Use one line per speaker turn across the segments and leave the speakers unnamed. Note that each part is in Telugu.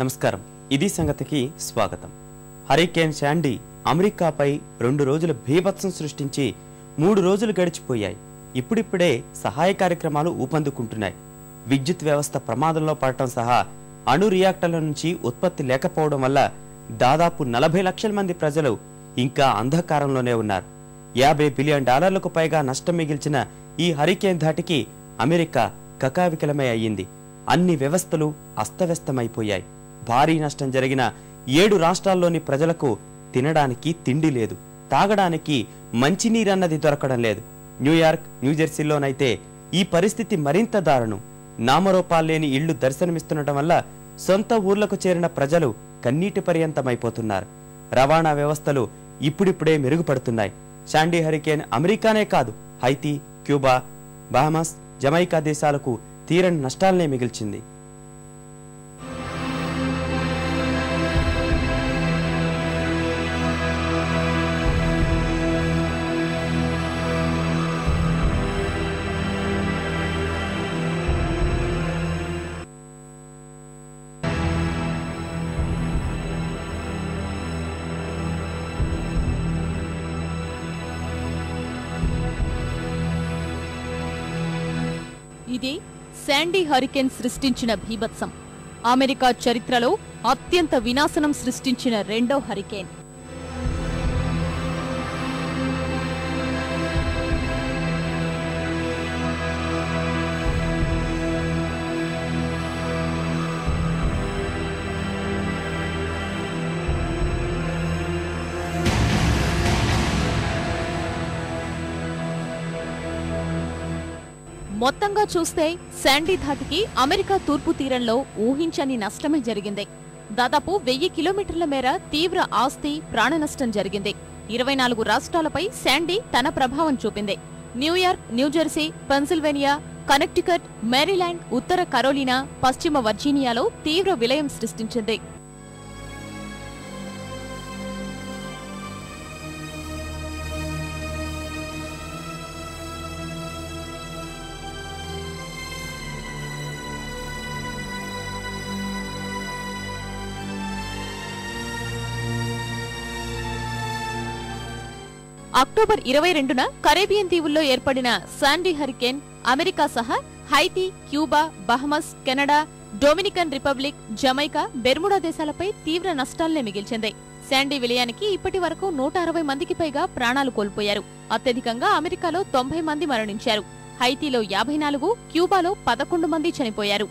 నమస్కారం. ఇది సంగతికి స్వాగతం. హరికేన్ శాండీ అమెరికాపై రెండు రోజుల భీభత్సం సృష్టించి మూడు రోజులు గడిచిపోయాయి. ఇప్పుడిప్పుడే సహాయ కార్యక్రమాలు ఊపందుకుంటున్నాయి. విద్యుత్ వ్యవస్థ ప్రమాదంలో పడటం సహా అణు రియాక్టర్ల నుంచి ఉత్పత్తి లేకపోవడం వల్ల దాదాపు నలభై లక్షల మంది ప్రజలు ఇంకా అంధకారంలోనే ఉన్నారు. యాభై బిలియన్ డాలర్లకు పైగా నష్టం మిగిల్చిన ఈ హరికేన్ ధాటికి అమెరికా కకావికలమై అయ్యింది. అన్ని వ్యవస్థలు అస్తవ్యస్తమైపోయాయి. భారీ నష్టం జరిగిన ఏడు రాష్ట్రాల్లోని ప్రజలకు తినడానికి తిండి లేదు తాగడానికి మంచినీరన్నది దొరకడం లేదు. న్యూయార్క్ న్యూజెర్సీలోనైతే ఈ పరిస్థితి మరింత దారుణం. నామరూపాల్లేని ఇళ్ళు దర్శనమిస్తుండటం వల్ల సొంత ఊర్లకు చేరిన ప్రజలు కన్నీటి పర్యంతమైపోతున్నారు. రవాణా వ్యవస్థలు ఇప్పుడిప్పుడే మెరుగుపడుతున్నాయి. శాండీ హరికేన్ అమెరికానే కాదు హైతీ క్యూబా బహమాస్ జమైకా దేశాలకు తీరని నష్టాలనే మిగిల్చింది.
ఇది శాండీ హరికేన్ సృష్టించిన భీభత్సం. అమెరికా చరిత్రలో అత్యంత వినాశనం సృష్టించిన రెండో హరికేన్. మొత్తంగా చూస్తే శాండీ ధాటికి అమెరికా తూర్పు తీరంలో ఊహించని నష్టమే జరిగింది. దాదాపు వెయ్యి కిలోమీటర్ల మేర తీవ్ర ఆస్తి ప్రాణ నష్టం జరిగింది. ఇరవై నాలుగు రాష్ట్రాలపై శాండీ తన ప్రభావం చూపింది. New York New Jersey Pennsylvania Connecticut Maryland ఉత్తర కరోలినా పశ్చిమ వర్జీనియాలో తీవ్ర విలయం సృష్టించింది. అక్టోబర్ ఇరవై రెండున కరేబియన్ దీవుల్లో ఏర్పడిన శాండీ హరికేన్ అమెరికా సహా Haiti Cuba Bahamas Canada Dominican Republic Jamaica Bermuda దేశాలపై తీవ్ర నష్టాల్నే మిగిల్చింది. శాండీ విలయానికి ఇప్పటి వరకు నూట అరవై మందికి పైగా ప్రాణాలు కోల్పోయారు. అత్యధికంగా అమెరికాలో తొంభై మంది మరణించారు. హైతీలో యాభై నాలుగు క్యూబాలో పదకొండు మంది చనిపోయారు.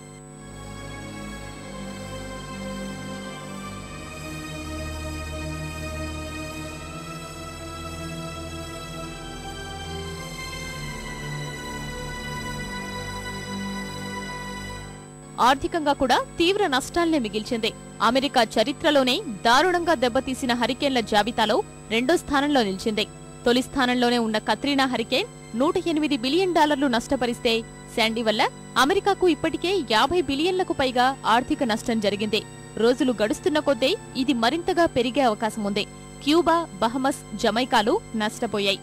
ఆర్థికంగా కూడా తీవ్ర నష్టాల్నే మిగిల్చింది. అమెరికా చరిత్రలోనే దారుణంగా దెబ్బతీసిన హరికేన్ల జాబితాలో రెండో స్థానంలో నిలిచింది. తొలి స్థానంలోనే ఉన్న కత్రీనా హరికేన్ నూట ఎనిమిది బిలియన్ డాలర్లు నష్టపరిస్తే శాండీ వల్ల అమెరికాకు ఇప్పటికే యాభై బిలియన్లకు పైగా ఆర్థిక నష్టం జరిగింది. రోజులు గడుస్తున్న కొద్దీ ఇది మరింతగా పెరిగే అవకాశం ఉంది క్యూబా బహమస్ జమైకాలు నష్టపోయాయి.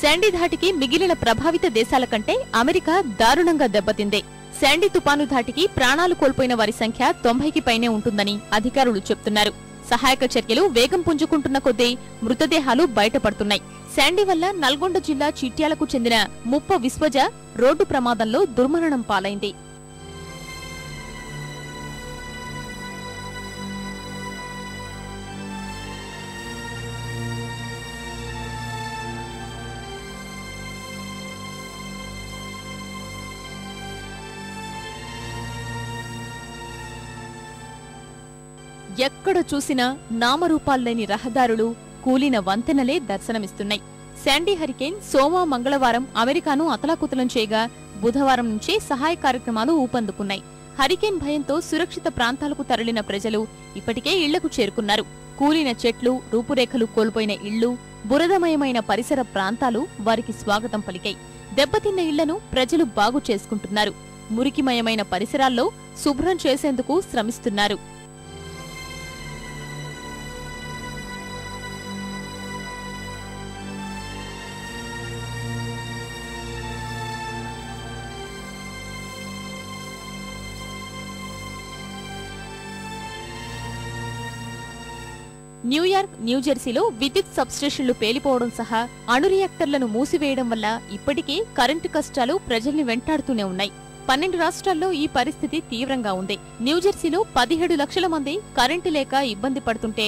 శాండీ ధాటికి మిగిలిన ప్రభావిత దేశాల కంటే అమెరికా దారుణంగా దెబ్బతింది. శాండీ తుపాను ధాటికి ప్రాణాలు కోల్పోయిన వారి సంఖ్య తొంభైకి పైనే ఉంటుందని అధికారులు చెప్తున్నారు. సహాయక చర్యలు వేగం పుంజుకుంటున్న కొద్దీ మృతదేహాలు బయటపడుతున్నాయి. శాండీ వల్ల నల్గొండ జిల్లా చిట్యాలకు చెందిన ముప్ప విశ్వజ రోడ్డు ప్రమాదంలో దుర్మరణం పాలైంది. ఎక్కడ చూసినా నామరూపాల్లేని రహదారులు కూలిన వంతెనలే దర్శనమిస్తున్నాయి. శాండీ హరికేన్ సోమ మంగళవారం అమెరికాను అతలాకుతలం చేయగా బుధవారం నుంచే సహాయ కార్యక్రమాలు ఊపందుకున్నాయి. హరికేన్ భయంతో సురక్షిత ప్రాంతాలకు తరలిన ప్రజలు ఇప్పటికే ఇళ్ళకు చేరుకున్నారు. కూలిన చెట్లు రూపురేఖలు కోల్పోయిన ఇళ్ళు బురదమయమైన పరిసర ప్రాంతాలు వారికి స్వాగతం పలికాయి. దెబ్బతిన్న ఇళ్ళను ప్రజలు బాగు చేసుకుంటున్నారు. మురికిమయమైన పరిసరాల్లో శుభ్రం చేసేందుకు శ్రమిస్తున్నారు. న్యూయార్క్ న్యూజెర్సీలో విద్యుత్ సబ్స్టేషన్లు పేలిపోవడం సహా అణు రియాక్టర్లను మూసివేయడం వల్ల ఇప్పటికే కరెంటు కష్టాలు ప్రజల్ని వెంటాడుతూనే ఉన్నాయి. పన్నెండు రాష్ట్రాల్లో ఈ పరిస్థితి తీవ్రంగా ఉంది. న్యూజెర్సీలో పదిహేడు లక్షల మంది కరెంటు లేక ఇబ్బంది పడుతుంటే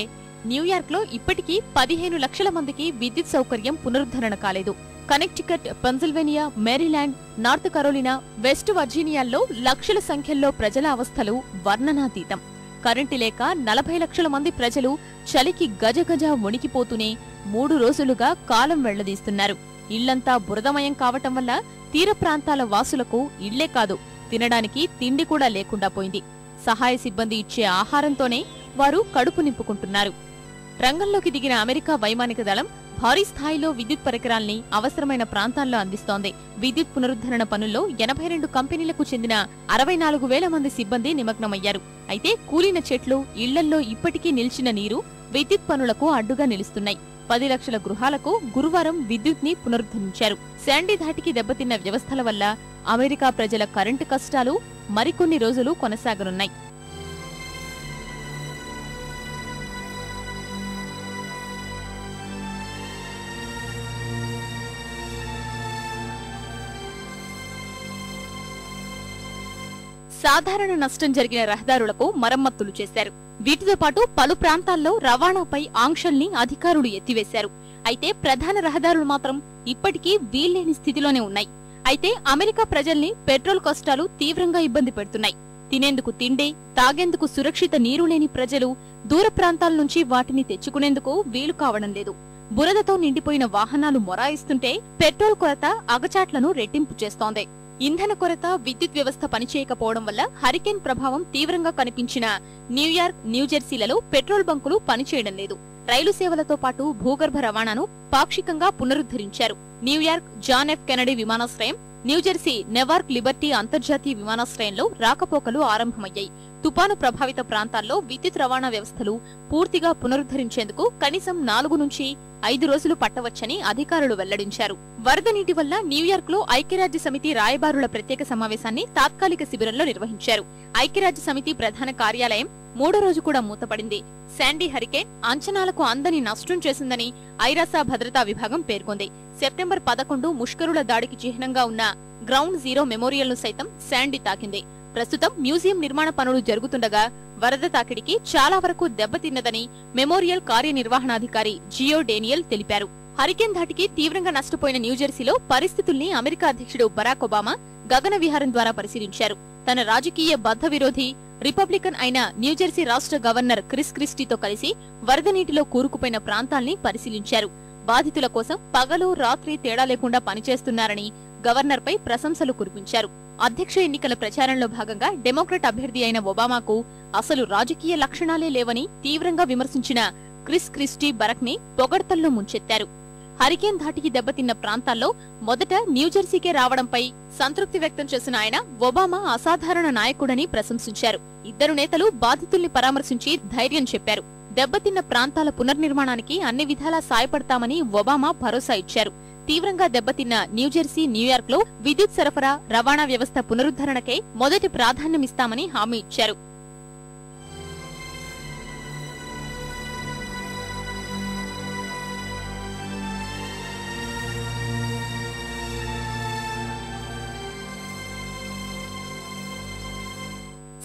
న్యూయార్క్లో ఇప్పటికీ పదిహేను లక్షల మందికి విద్యుత్ సౌకర్యం పునరుద్ధరణ కాలేదు. Connecticut Pennsylvania Maryland North Carolina west వర్జీనియాల్లో లక్షల సంఖ్యల్లో ప్రజల అవస్థలు వర్ణనాతీతం. కరెంటు లేక నలభై లక్షల మంది ప్రజలు చలికి గజగజ వణికిపోతూనే మూడు రోజులుగా కాలం వెళ్ళదీస్తున్నారు. ఇళ్ళంతా బురదమయం కావటం వల్ల తీర ప్రాంతాల వాసులకు ఇళ్ళే కాదు తినడానికి తిండి కూడా లేకుండా పోయింది. సహాయ సిబ్బంది ఇచ్చే ఆహారంతోనే వారు కడుపు నింపుకుంటున్నారు. రంగంలోకి దిగిన అమెరికా వైమానిక దళం భారీ స్థాయిలో విద్యుత్ పరికరాల్ని అవసరమైన ప్రాంతాల్లో అందిస్తోంది. విద్యుత్ పునరుద్ధరణ పనుల్లో ఎనభై రెండు కంపెనీలకు చెందిన అరవై నాలుగు వేల మంది సిబ్బంది నిమగ్నమయ్యారు. అయితే కూలిన చెట్లు ఇళ్ళల్లో ఇప్పటికీ నిలిచిన నీరు విద్యుత్ పనులకు అడ్డుగా నిలుస్తున్నాయి. పది లక్షల గృహాలకు గురువారం విద్యుత్ని పునరుద్ధరించారు. శాండీ ధాటికి దెబ్బతిన్న వ్యవస్థల వల్ల అమెరికా ప్రజల కరెంటు కష్టాలు మరికొన్ని రోజులు కొనసాగనున్నాయి. సాధారణ నష్టం జరిగిన రహదారులకు మరమ్మతులు చేశారు. వీటితో పాటు పలు ప్రాంతాల్లో రవాణాపై ఆంక్షల్ని అధికారులు ఎత్తివేశారు. అయితే ప్రధాన రహదారులు మాత్రం ఇప్పటికీ వీల్లేని స్థితిలోనే ఉన్నాయి. అయితే అమెరికా ప్రజల్ని పెట్రోల్ కష్టాలు తీవ్రంగా ఇబ్బంది పెడుతున్నాయి. తినేందుకు తిండి తాగేందుకు సురక్షిత నీరు లేని ప్రజలు దూర ప్రాంతాల నుంచి వాటిని తెచ్చుకునేందుకు వీలు కావడం లేదు. బురదతో నిండిపోయిన వాహనాలు మొరాయిస్తుంటే పెట్రోల్ కొరత అగచాట్లను రెట్టింపు చేస్తోంది. ఇంధన కొరత విద్యుత్ వ్యవస్థ పనిచేయకపోవడం వల్ల హరికేన్ ప్రభావం తీవ్రంగా కనిపించిన న్యూయార్క్ న్యూజెర్సీలలో పెట్రోల్ బంకులు పనిచేయడం లేదు. రైలు సేవలతో పాటు భూగర్భ రవాణాను పాక్షికంగా పునరుద్ధరించారు. New York John F Kennedy విమానాశ్రయం న్యూజెర్సీ నెవార్క్ లిబర్టీ అంతర్జాతీయ విమానాశ్రయంలో రాకపోకలు ఆరంభమయ్యాయి. తుపాను ప్రభావిత ప్రాంతాల్లో విద్యుత్ రవాణా వ్యవస్థలు పూర్తిగా పునరుద్ధరించేందుకు కనీసం నాలుగు నుంచి ఐదు రోజులు పట్టవచ్చని అధికారులు వెల్లడించారు. వరద నీటి వల్ల న్యూయార్క్లో ఐక్యరాజ్య సమితి రాయబారుల ప్రత్యేక సమావేశాన్ని తాత్కాలిక శిబిరంలో నిర్వహించారు. ఐక్యరాజ్య సమితి ప్రధాన కార్యాలయం మూడో రోజు కూడా మూతపడింది. శాండీ హరికేన్ అంచనాలకు అందని నష్టం చేసిందని ఐరాసా భద్రతా విభాగం పేర్కొంది. సెప్టెంబర్ పదకొండు ముష్కరుల దాడికి చిహ్నంగా ఉన్న గ్రౌండ్ జీరో మెమోరియల్ను సైతం శాండీ తాకింది. ప్రస్తుతం మ్యూజియం నిర్మాణ పనులు జరుగుతుండగా వరద తాకిడికి చాలా వరకు దెబ్బతిన్నదని మెమోరియల్ కార్యనిర్వహణాధికారి జియో డేనియల్ తెలిపారు. హరికేన్ ధాటికి తీవ్రంగా నష్టపోయిన న్యూజెర్సీలో పరిస్థితుల్ని అమెరికా అధ్యక్షుడు బరాక్ ఒబామా గగన విహారం ద్వారా పరిశీలించారు. తన రాజకీయ బద్ధ విరోధి రిపబ్లికన్ అయిన న్యూజెర్సీ రాష్ట్ర గవర్నర్ క్రిస్ క్రిస్టీతో కలిసి వరద నీటిలో కూరుకుపోయిన ప్రాంతాల్ని పరిశీలించారు. బాధితుల కోసం పగలు రాత్రి తేడా లేకుండా పనిచేస్తున్నారని గవర్నర్పై ప్రశంసలు కురిపించారు. అధ్యక్ష ఎన్నికల ప్రచారంలో భాగంగా డెమోక్రట్ అభ్యర్థి అయిన ఒబామాకు అసలు రాజకీయ లక్షణాలే లేవని తీవ్రంగా విమర్శించిన క్రిస్ క్రిస్టీ బరక్ని పొగడ్తల్లో ముంచెత్తారు. హరికేన్ ధాటికి దెబ్బతిన్న ప్రాంతాల్లో మొదట న్యూజెర్సీకే రావడంపై సంతృప్తి వ్యక్తం చేసిన ఆయన ఒబామా అసాధారణ నాయకుడని ప్రశంసించారు. ఇద్దరు నేతలు బాధితుల్ని పరామర్శించి ధైర్యం చెప్పారు. దెబ్బతిన్న ప్రాంతాల పునర్నిర్మాణానికి అన్ని విధాలా సాయపడతామని ఒబామా భరోసా ఇచ్చారు. తీవ్రంగా దెబ్బతిన్న న్యూజెర్సీ న్యూయార్క్లో విద్యుత్ సరఫరా రవాణా వ్యవస్థ పునరుద్ధరణకే మొదటి ప్రాధాన్యమిస్తామని హామీ ఇచ్చారు.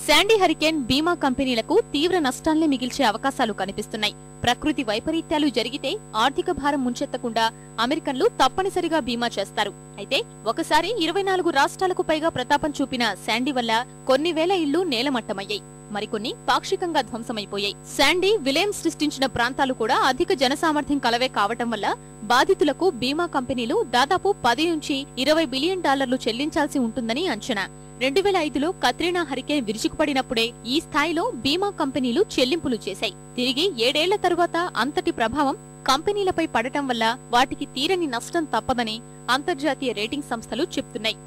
శాండీ హరికేన్ బీమా కంపెనీలకు తీవ్ర నష్టాల్ని మిగిల్చే అవకాశాలు కనిపిస్తున్నాయి. ప్రకృతి వైపరీత్యాలు జరిగితే ఆర్థిక భారం ముంచెత్తకుండా అమెరికన్లు తప్పనిసరిగా బీమా చేస్తారు. అయితే ఒకసారి ఇరవై నాలుగు రాష్ట్రాలకు పైగా ప్రతాపం చూపిన శాండీ వల్ల కొన్ని వేల ఇళ్ళు నేలమట్టమయ్యాయి. మరికొన్ని పాక్షికంగా ధ్వంసమైపోయాయి. శాండీ విలయం సృష్టించిన ప్రాంతాలు కూడా అధిక జనసామర్థ్యం కలవే కావటం వల్ల బాధితులకు బీమా కంపెనీలు దాదాపు పది నుంచి ఇరవై బిలియన్ డాలర్లు చెల్లించాల్సి ఉంటుందని అంచనా. రెండు వేల ఐదులో కత్రినా హరికేన్ విరుచుకుపడినప్పుడే ఈ స్థాయిలో బీమా కంపెనీలు చెల్లింపులు చేశాయి. తిరిగి ఏడేళ్ళ తరువాత అంతటి ప్రభావం కంపెనీలపై పడటం వల్ల వాటికి తీరని నష్టం తప్పదని అంతర్జాతీయ రేటింగ్ సంస్థలు చెప్తున్నాయి.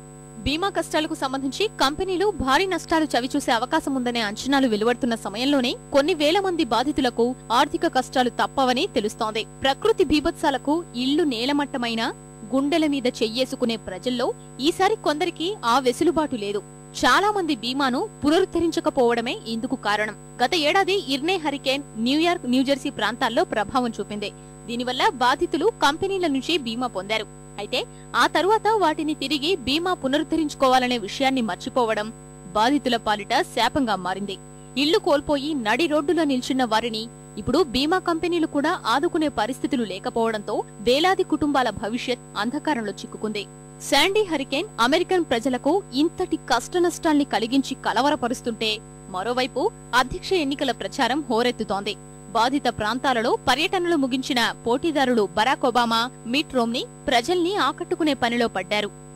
బీమా కష్టాలకు సంబంధించి కంపెనీలు భారీ నష్టాలు చవిచూసే అవకాశం ఉందనే అంచనాలు వెలువడుతున్న సమయంలోనే కొన్ని వేల మంది బాధితులకు ఆర్థిక కష్టాలు తప్పవని తెలుస్తోంది. ప్రకృతి బీభత్సాలకు ఇళ్ళు నేలమట్టమైన గుండెల మీద చెయ్యేసుకునే ప్రజల్లో ఈసారి కొందరికి ఆ వెసులుబాటు లేదు. చాలా మంది బీమాను పునరుద్ధరించకపోవడమే ఇందుకు కారణం. గత ఏడాది ఇర్నే హరికేన్ న్యూయార్క్ న్యూజెర్సీ ప్రాంతాల్లో ప్రభావం చూపింది. దీనివల్ల బాధితులు కంపెనీల నుంచి బీమా పొందారు. అయితే ఆ తరువాత వాటిని తిరిగి బీమా పునరుద్ధరించుకోవాలనే విషయాన్ని మర్చిపోవడం బాధితుల పాలిట శాపంగా మారింది. ఇళ్ళు కోల్పోయి నడి రోడ్డులో నిల్చున్న వారిని ఇప్పుడు బీమా కంపెనీలు కూడా ఆదుకునే పరిస్థితులు లేకపోవడంతో వేలాది కుటుంబాల భవిష్యత్ అంధకారంలో చిక్కుకుంది. శాండీ హరికేన్ అమెరికన్ ప్రజలకు ఇంతటి కష్టనష్టాల్ని కలిగించి కలవరపరుస్తుంటే మరోవైపు అధ్యక్ష ఎన్నికల ప్రచారం హోరెత్తుతోంది. బాధిత ప్రాంతాలలో పర్యటనలు ముగించిన పోటీదారులు బరాక్ ఒబామా మిట్ రోమ్ని ప్రజల్ని ఆకట్టుకునే పనిలో పడ్డారు.